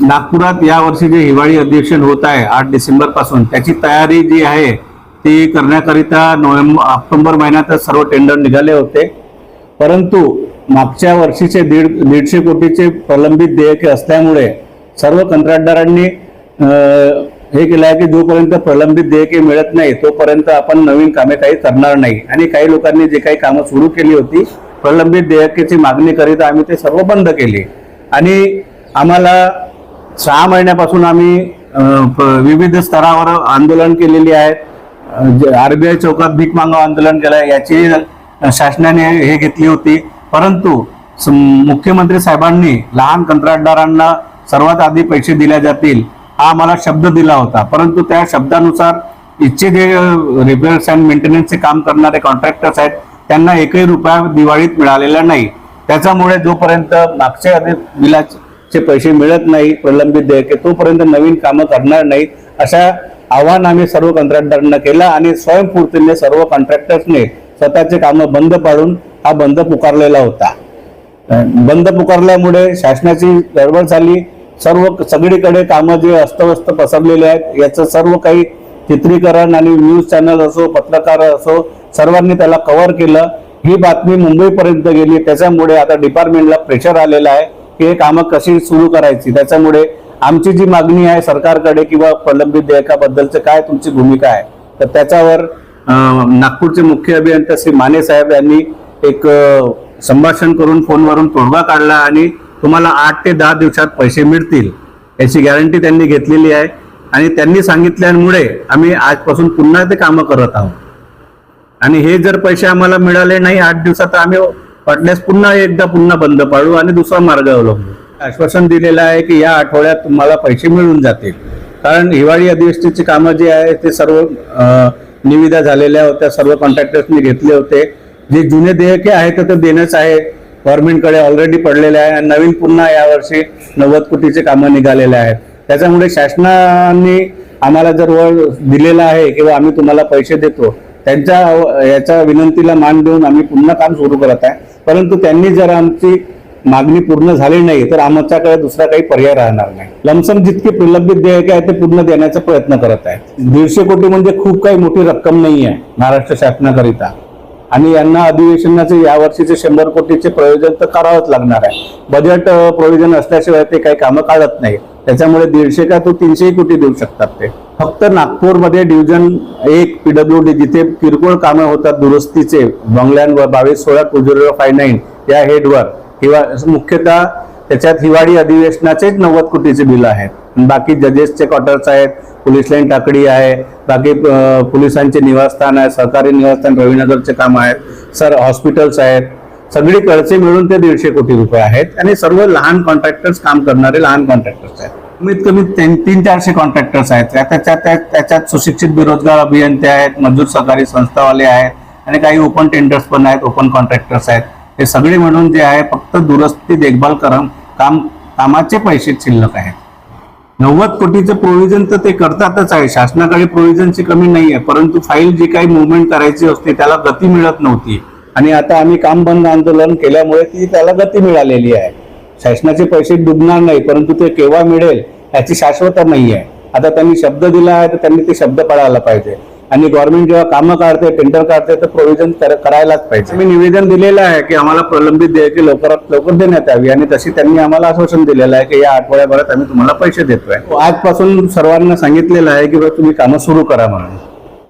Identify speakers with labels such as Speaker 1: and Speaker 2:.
Speaker 1: नागपुरात यावर्षी जे हिवाळी अधिवेशन होत आहे आठ डिसेंबरपासून त्याची तयारी जी आहे ती करण्याकरिता नोव्हेंबर ऑक्टोंबर महिन्यातच सर्व टेंडर निघाले होते. परंतु मागच्या वर्षीचे दीड दीडशे कोटीचे प्रलंबित देयके असल्यामुळे सर्व कंत्राटदारांनी हे केलं आहे की जोपर्यंत प्रलंबित देयके मिळत नाही तोपर्यंत आपण नवीन कामे काही करणार नाही. आणि काही लोकांनी जे काही कामं सुरू केली होती प्रलंबित देयकेची मागणी करीत आम्ही ते सर्व बंद केली. आणि आम्हाला सहा महिन्यापासून आम्ही प- विविध स्तरावर आंदोलन केलेली आहेत आरबीआय चौकात भीक मागव आंदोलन केलं याची शासनाने हे घेतली होती. परंतु मुख्यमंत्री साहेबांनी लहान कंत्राटदारांना सर्वात आधी पैसे दिले जातील हा आम्हाला शब्द दिला होता. परंतु त्या शब्दानुसार इच्छे जे रिपेअर्स अँड मेंटेनन्सचे काम करणारे कॉन्ट्रॅक्टर्स आहेत त्यांना एकही रुपया दिवाळीत मिळालेला नाही. त्याच्यामुळे जोपर्यंत मागच्या आधी चे पैसे मिळत नाही प्रलंबित देयके तोपर्यंत नवीन कामं करणार नाही अशा आव्हान आम्ही सर्व कंत्राटदारांना केलं आणि स्वयंपूर्तीने सर्व कॉन्ट्रॅक्टर्सने स्वतःचे कामं बंद पाडून हा बंद पुकारलेला होता. बंद पुकारल्यामुळे शासनाची गडबड झाली. सर्व सगळीकडे कामं जे अस्तव्यस्त पसरलेले आहेत याचं सर्व काही चित्रीकरण आणि न्यूज चॅनल असो पत्रकार असो सर्वांनी त्याला कव्हर केलं. ही बातमी मुंबईपर्यंत गेली. त्याच्यामुळे आता डिपार्टमेंटला प्रेशर आलेला आहे. की हे कामं कशी सुरू करायची? त्याच्यामुळे आमची जी मागणी आहे सरकारकडे किंवा प्रलंबित देयकाबद्दलचं काय तुमची भूमिका आहे? तर त्याच्यावर अं, नागपूरचे मुख्य अभियंता श्री माने साहेब यांनी एक संभाषण करून फोनवरून तोडगा काढला आणि तुम्हाला आठ ते दहा दिवसात पैसे मिळतील याची गॅरंटी त्यांनी घेतलेली आहे. आणि त्यांनी सांगितल्यामुळे आम्ही आजपासून पुन्हा ते कामं करत आहोत. आणि हे जर पैसे आम्हाला मिळाले नाही आठ दिवसात आम्ही वाटल्यास पुन्हा एकदा पुन्हा बंद पाडू आणि दुसरा मार्ग अवलंबू. आश्वासन दिलेलं आहे की या आठवड्यात तुम्हाला पैसे मिळून जातील. कारण हिवाळी अधिवेशनाची कामं जी आहे ते सर्व निविदा झालेल्या होत्या सर्व कॉन्ट्रॅक्टर्सनी घेतले होते. जे जुने देयके आहेत ते देणंच आहे. गव्हर्नमेंटकडे ऑलरेडी पडलेले आहे आणि नवीन पुन्हा यावर्षी नव्वद कोटीचे कामं निघालेले आहेत. त्याच्यामुळे शासनाने आम्हाला जर वळ दिलेला आहे किंवा आम्ही तुम्हाला पैसे देतो त्यांच्या याच्या विनंतीला मान देऊन आम्ही पुन्हा काम सुरू करत आहे. परंतु त्यांनी जर आमची मागणी पूर्ण झाली नाही तर आमच्याकडे दुसरा काही पर्याय राहणार नाही. लमसम जितके प्रलंबित देयके आहे ते पूर्ण देण्याचा प्रयत्न करत आहेत. दीडशे कोटी म्हणजे खूप काही मोठी रक्कम नाही आहे महाराष्ट्र शासनाकरिता. आणि यांना अधिवेशनाचे या वर्षीचे शंभर कोटीचे प्रयोजन तर करावंच लागणार आहे. बजेट प्रोविजन असल्याशिवाय ते काही कामं काढत नाही. त्याच्यामुळे दीडशे का तो तीनशे कोटी देऊ शकतात ते. फक्त नागपूरमध्ये डिव्हिजन एक पीडब्ल्यू डी जिथे किरकोळ कामं होतात दुरुस्तीचे बंगल्यांवर बावीस सोळा टू झिरो फाय नाईन या हेडवर किंवा मुख्यतः त्याच्यात हिवाळी अधिवेशनाचेच नव्वद कोटीचे बिल आहेत. बाकी जजेसचे क्वार्टर्स आहेत पोलीस लाईन टाकडी आहे बाकी पोलिसांचे निवासस्थान आहे सहकारी निवासस्थान रवीनगरचे काम आहेत सर हॉस्पिटल्स आहेत. सगळीकडचे मिळून ते दीडशे कोटी रुपये आहेत. आणि सर्व लहान कॉन्ट्रॅक्टर्स काम करणारे लहान कॉन्ट्रॅक्टर्स आहेत. कमीत कमी तीन तीन चारशे कॉन्ट्रॅक्टर्स आहेत. त्याच्यात त्याच्यात सुशिक्षित बेरोजगार अभियंते आहेत मजूर सहकारी संस्थावाले आहेत आणि काही ओपन टेंडर्स पण आहेत ओपन कॉन्ट्रॅक्टर्स आहेत. हे सगळे म्हणून जे आहे फक्त दुरुस्ती देखभाल करून काम कामाचे पैसे शिल्लक आहेत. नव्वद कोटीचं प्रोव्हिजन तर ते करतातच आहे. शासनाकडे प्रोव्हिजनची कमी नाही आहे परंतु फाईल जी काही मुवमेंट करायची असते त्याला गती मिळत नव्हती. आणि आता आम्ही काम बंद आंदोलन केल्यामुळे ती त्याला गती मिळालेली आहे. शासनाचे पैसे डुबणार नाही परंतु ते केव्हा मिळेल याची शाश्वता नाही आहे. आता त्यांनी शब्द दिला आहे तर त्यांनी ते शब्द पाळायला पाहिजे. आणि गव्हर्नमेंट जेव्हा कामं काढते टेंडर काढते तर प्रोव्हिजन करायलाच पाहिजे. मी निवेदन दिलेलं आहे की आम्हाला प्रलंबित देयके लवकरात लवकर देण्यात यावी. आणि तशी त्यांनी आम्हाला आश्वासन दिलेलं आहे की या आठवड्याभरात आम्ही तुम्हाला पैसे देतोय. आजपासून सर्वांना सांगितलेलं आहे की तुम्ही कामं सुरू करा म्हणून.